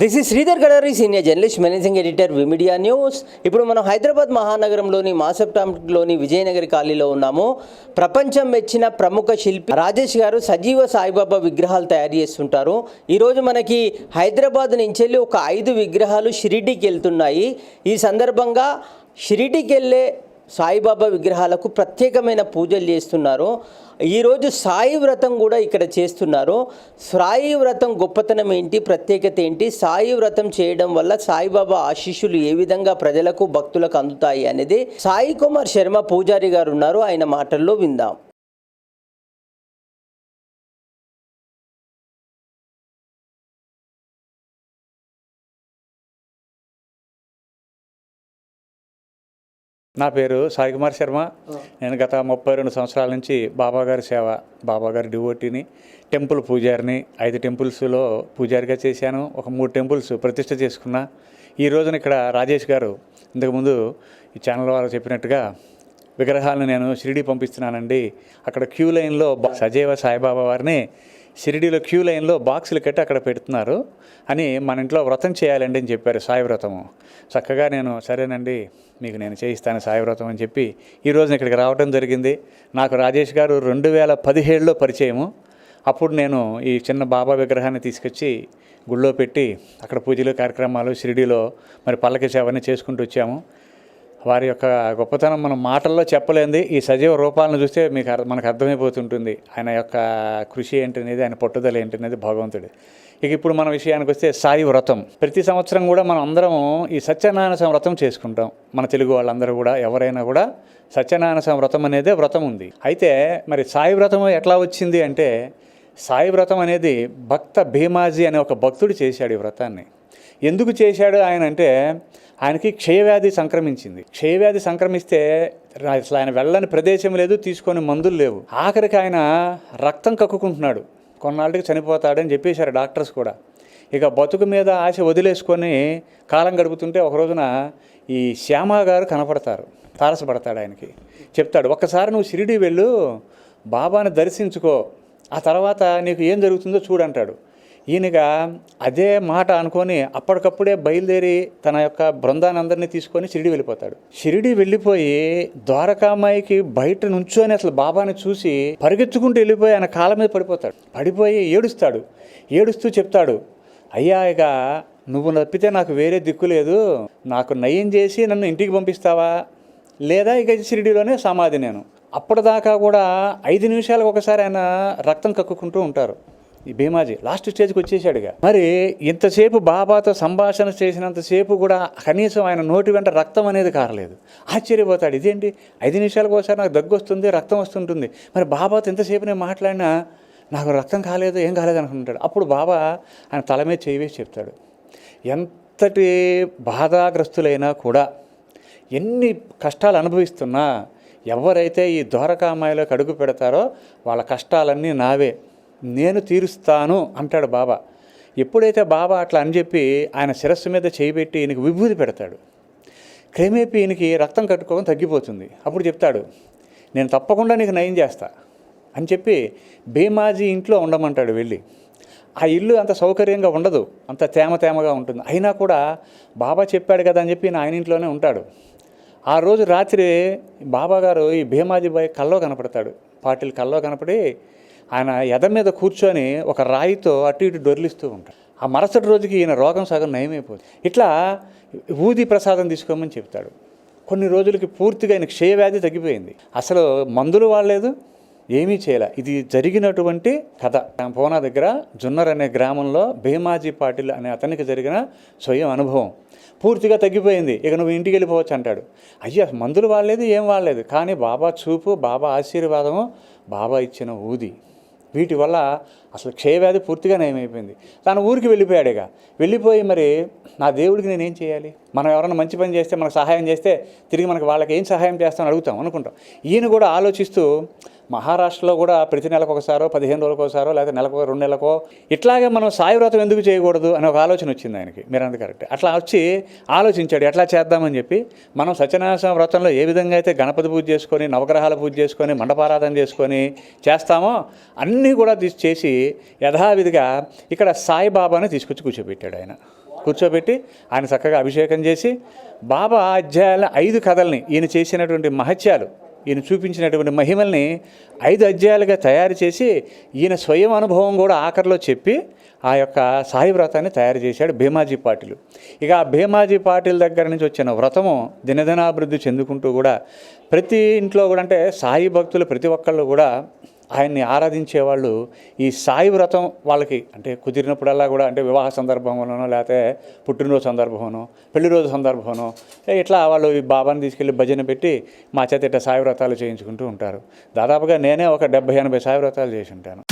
This is Sridhar Gadari senior journalist managing editor Vimedia news ఇప్పుడు మనం హైదరాబాద్ మహానగరంలోని మాసప్టాంలోని విజయనగర్ కాలనీలో ఉన్నాము. ప్రపంచం మెచ్చిన ప్రముఖ శిల్పి రాజేష్ గారు సజీవ సాయిబాబా విగ్రహాలు తయారు చేస్తుంటారు. ఈరోజు మనకి హైదరాబాద్ నుంచి వెళ్ళి ఒక ఐదు విగ్రహాలు షిరిడీకి వెళ్తున్నాయి. ఈ సందర్భంగా షిరిడీకి వెళ్ళే సాయిబాబా విగ్రహాలకు ప్రత్యేకమైన పూజలు చేస్తున్నారు. ఈరోజు సాయి వ్రతం కూడా ఇక్కడ చేస్తున్నారు. సాయి వ్రతం గొప్పతనం ఏంటి? ప్రత్యేకత ఏంటి? సాయి వ్రతం చేయడం వల్ల సాయిబాబా ఆశీస్సులు ఏ విధంగా ప్రజలకు భక్తులకు అందుతాయి అనేది సాయి కుమార్ శర్మ పూజారి గారు ఉన్నారు. ఆయన మాటల్లో విందాం. నా పేరు సాయి కుమార్ శర్మ. నేను గత ముప్పై రెండు సంవత్సరాల నుంచి బాబాగారి సేవ బాబాగారి డివోటీని టెంపుల్ పూజారిని ఐదు టెంపుల్స్లో పూజారిగా చేశాను. ఒక మూడు టెంపుల్స్ ప్రతిష్ట చేసుకున్నా. ఈ రోజున ఇక్కడ రాజేష్ గారు ఇంతకుముందు ఈ ఛానల్ వారు చెప్పినట్టుగా విగ్రహాలను నేను షిరిడి పంపిస్తున్నానండి. అక్కడ క్యూ లైన్లో సజీవ సాయిబాబా వారిని షిరిడీలో క్యూ లైన్లో బాక్సులు కట్టి అక్కడ పెడుతున్నారు అని మన ఇంట్లో వ్రతం చేయాలండి అని చెప్పారు సాయి వ్రతము. చక్కగా నేను సరేనండి మీకు నేను చేయిస్తాను సాయి వ్రతం అని చెప్పి ఈరోజు ఇక్కడికి రావడం జరిగింది. నాకు రాజేష్ గారు రెండు వేల పదిహేడులో పరిచయము. అప్పుడు నేను ఈ చిన్న బాబా విగ్రహాన్ని తీసుకొచ్చి గుళ్ళో పెట్టి అక్కడ పూజలు కార్యక్రమాలు షిరిడీలో మరి పల్లకి సేవని చేసుకుంటూ వచ్చాము. వారి యొక్క గొప్పతనం మనం మాటల్లో చెప్పలేంది. ఈ సజీవ రూపాలను చూస్తే మీకు మనకు అర్థమైపోతుంటుంది. ఆయన యొక్క కృషి ఏంటనేది ఆయన పట్టుదల ఏంటనేది భగవంతుడు. ఇక ఇప్పుడు మన విషయానికి వస్తే సాయి వ్రతం. ప్రతి సంవత్సరం కూడా మనం అందరం ఈ సత్యనారాయణ వ్రతం చేసుకుంటాం. మన తెలుగు వాళ్ళందరూ కూడా ఎవరైనా కూడా సత్యనారాయణ వ్రతం అనేదే వ్రతం ఉంది. అయితే మరి సాయి వ్రతం ఎట్లా వచ్చింది అంటే సాయి వ్రతం అనేది భక్త భీమాజీ అనే ఒక భక్తుడు చేశాడు ఈ వ్రతాన్ని. ఎందుకు చేశాడు ఆయన అంటే ఆయనకి క్షయవ్యాధి సంక్రమించింది. క్షయవ్యాధి సంక్రమిస్తే రా- అసలు ఆయన వెళ్ళని ప్రదేశం లేదు తీసుకొని మందులు లేవు. ఆఖరికి ఆయన రక్తం కక్కుకుంటున్నాడు. కొన్నాళ్ళకి చనిపోతాడని చెప్పేశారు డాక్టర్స్ కూడా. ఇక బతుకు మీద ఆశ వదిలేసుకొని కాలం గడుపుతుంటే ఒక రోజున ఈ శ్యామ గారు కనపడతారు. తారసపడతాడు ఆయనకి. చెప్తాడు ఒక్కసారి నువ్వు షిరిడి వెళ్ళు బాబాని దర్శించుకో. ఆ తర్వాత నీకు ఏం జరుగుతుందో చూడంటాడు ఈయనగా అదే మాట అనుకొని అప్పటికప్పుడే బయలుదేరి తన యొక్క బృందాన్ని తీసుకొని షిరిడి వెళ్ళిపోతాడు. షిరిడి వెళ్ళిపోయి ద్వారకామాయికి బయట నుంచొని అసలు బాబాని చూసి పరిగెత్తుకుంటూ వెళ్ళిపోయి ఆయన కాళ్ళ మీద పడిపోతాడు. పడిపోయి ఏడుస్తాడు. ఏడుస్తూ చెప్తాడు అయ్యా ఇక నువ్వు తప్పితే నాకు వేరే దిక్కు లేదు. నాకు నయం చేసి నన్ను ఇంటికి పంపిస్తావా? లేదా ఇక షిరిడిలోనే సమాధి నేను. అప్పటిదాకా కూడా ఐదు నిమిషాలకు ఒకసారి ఆయన రక్తం కక్కుకుంటూ ఉంటారు. ఈ భీమాజీ లాస్ట్ స్టేజ్కి వచ్చేసాడుగా. మరి ఇంతసేపు బాబాతో సంభాషణ చేసినంతసేపు కూడా కనీసం ఆయన నోటి వెంట రక్తం అనేది కారలేదు. ఆశ్చర్యపోతాడు ఇదేంటి? ఐదు నిమిషాలకు ఒకసారి నాకు దగ్గు వస్తుంది రక్తం వస్తుంటుంది. మరి బాబాతో ఎంతసేపు నేను మాట్లాడినా నాకు రక్తం కాలేదు ఏం కాలేదు అనుకుంటాడు. అప్పుడు బాబా ఆయన తల మీద చేయవేసి చెప్తాడు ఎంతటి బాధాగ్రస్తులైనా కూడా ఎన్ని కష్టాలు అనుభవిస్తున్నా ఎవరైతే ఈ ద్వారకామాయిలోకి అడుగు పెడతారో వాళ్ళ కష్టాలన్నీ నావే. నేను తీరుస్తాను అంటాడు బాబా. ఎప్పుడైతే బాబా అట్లా అని చెప్పి ఆయన శిరస్సు మీద చేయిబెట్టి ఈయనకి విభూతి పెడతాడు క్రమేపీ ఈయనకి రక్తం కట్టుకోవడం తగ్గిపోతుంది. అప్పుడు చెప్తాడు నేను తప్పకుండా నీకు నయం చేస్తా అని చెప్పి భీమాజీ ఇంట్లో ఉండమంటాడు వెళ్ళి. ఆ ఇల్లు అంత సౌకర్యంగా ఉండదు అంత తేమ తేమగా ఉంటుంది. అయినా కూడా బాబా చెప్పాడు కదా అని చెప్పి ఆయన ఇంట్లోనే ఉంటాడు. ఆ రోజు రాత్రి బాబా గారు ఈ భీమాజీ బాయ్ కల్లో కనపడతాడు పాటిల్ కల్లో కనపడి ఆయన ఎద మీద కూర్చొని ఒక రాయితో అటు ఇటు డొర్లిస్తూ ఉంటాడు. ఆ మరుసటి రోజుకి ఈయన రోగం సగం నయమైపోతుంది. ఇట్లా ఊది ప్రసాదం తీసుకోమని చెప్తాడు. కొన్ని రోజులకి పూర్తిగా ఆయన క్షయవ్యాధి తగ్గిపోయింది. అసలు మందులు వాడలేదు ఏమీ చేయలే. ఇది జరిగినటువంటి కథ. పోనా దగ్గర జున్నర్ అనే గ్రామంలో భీమాజీ పాటిల్ అనే అతనికి జరిగిన స్వయం అనుభవం పూర్తిగా తగ్గిపోయింది. ఇక నువ్వు ఇంటికి వెళ్ళిపోవచ్చు అంటాడు. అయ్యా మందులు వాడలేదు ఏం వాడలేదు. కానీ బాబా చూపు బాబా ఆశీర్వాదము బాబా ఇచ్చిన ఊది. వీటి వల్ల అసలు క్షయవ్యాధి పూర్తిగా నయమైపోయింది. తన ఊరికి వెళ్ళిపోయాడు ఇక వెళ్ళిపోయి మరి నా దేవుడికి నేను ఏం చేయాలి? మనం ఎవరైనా మంచి పని చేస్తే మనకు సహాయం చేస్తే తిరిగి మనకు వాళ్ళకి ఏం సహాయం చేస్తామని అడుగుతాం అనుకుంటాం. ఈయన కూడా ఆలోచిస్తూ మహారాష్ట్రలో కూడా ప్రతి నెలకు ఒకసారో పదిహేను రోజులకు ఒకసారో లేకపోతే నెలకు రెండు నెలకో ఇట్లాగే మనం సాయి వ్రతం ఎందుకు చేయకూడదు అనే ఒక ఆలోచన వచ్చింది ఆయనకి. మీరు అంత కరెక్ట్ అట్లా వచ్చి ఆలోచించాడు. ఎట్లా చేద్దామని చెప్పి మనం సత్యనారాయణ వ్రతంలో ఏ విధంగా అయితే గణపతి పూజ చేసుకొని నవగ్రహాల పూజ చేసుకొని మండపారాధన చేసుకొని చేస్తామో అన్నీ కూడా తీసి చేసి యథావిధిగా ఇక్కడ సాయిబాబాని తీసుకొచ్చి కూర్చోబెట్టాడు ఆయన. కూర్చోబెట్టి ఆయన చక్కగా అభిషేకం చేసి బాబా అధ్యాయాల ఐదు కథల్ని ఈయన చేసినటువంటి మహత్యాలు ఈయన చూపించినటువంటి మహిమల్ని ఐదు అధ్యాయాలుగా తయారు చేసి ఈయన స్వయం అనుభవం కూడా ఆఖరిలో చెప్పి ఆ యొక్క సాయి వ్రతాన్ని తయారు చేశాడు భీమాజీ పాటిల్. ఇక ఆ భీమాజీ పాటిల్ దగ్గర నుంచి వచ్చిన వ్రతము దినదినాభివృద్ధి చెందుకుంటూ కూడా ప్రతి ఇంట్లో కూడా అంటే సాయి భక్తులు ప్రతి ఒక్కళ్ళు కూడా ఆయన్ని ఆరాధించేవాళ్ళు ఈ సాయి వ్రతం వాళ్ళకి అంటే కుదిరినప్పుడల్లా కూడా అంటే వివాహ సందర్భంలోనో లేకపోతే పుట్టినరోజు సందర్భంలోనో పెళ్ళిరోజు సందర్భంలోనో ఇట్లా వాళ్ళు ఈ బాబాని తీసుకెళ్ళి భజన పెట్టి మా చేత ఇట్లా సాయి వ్రతాలు చేయించుకుంటూ ఉంటారు. దాదాపుగా నేనే ఒక డెబ్బై ఎనభై సాయి వ్రతాలు చేసి ఉంటాను.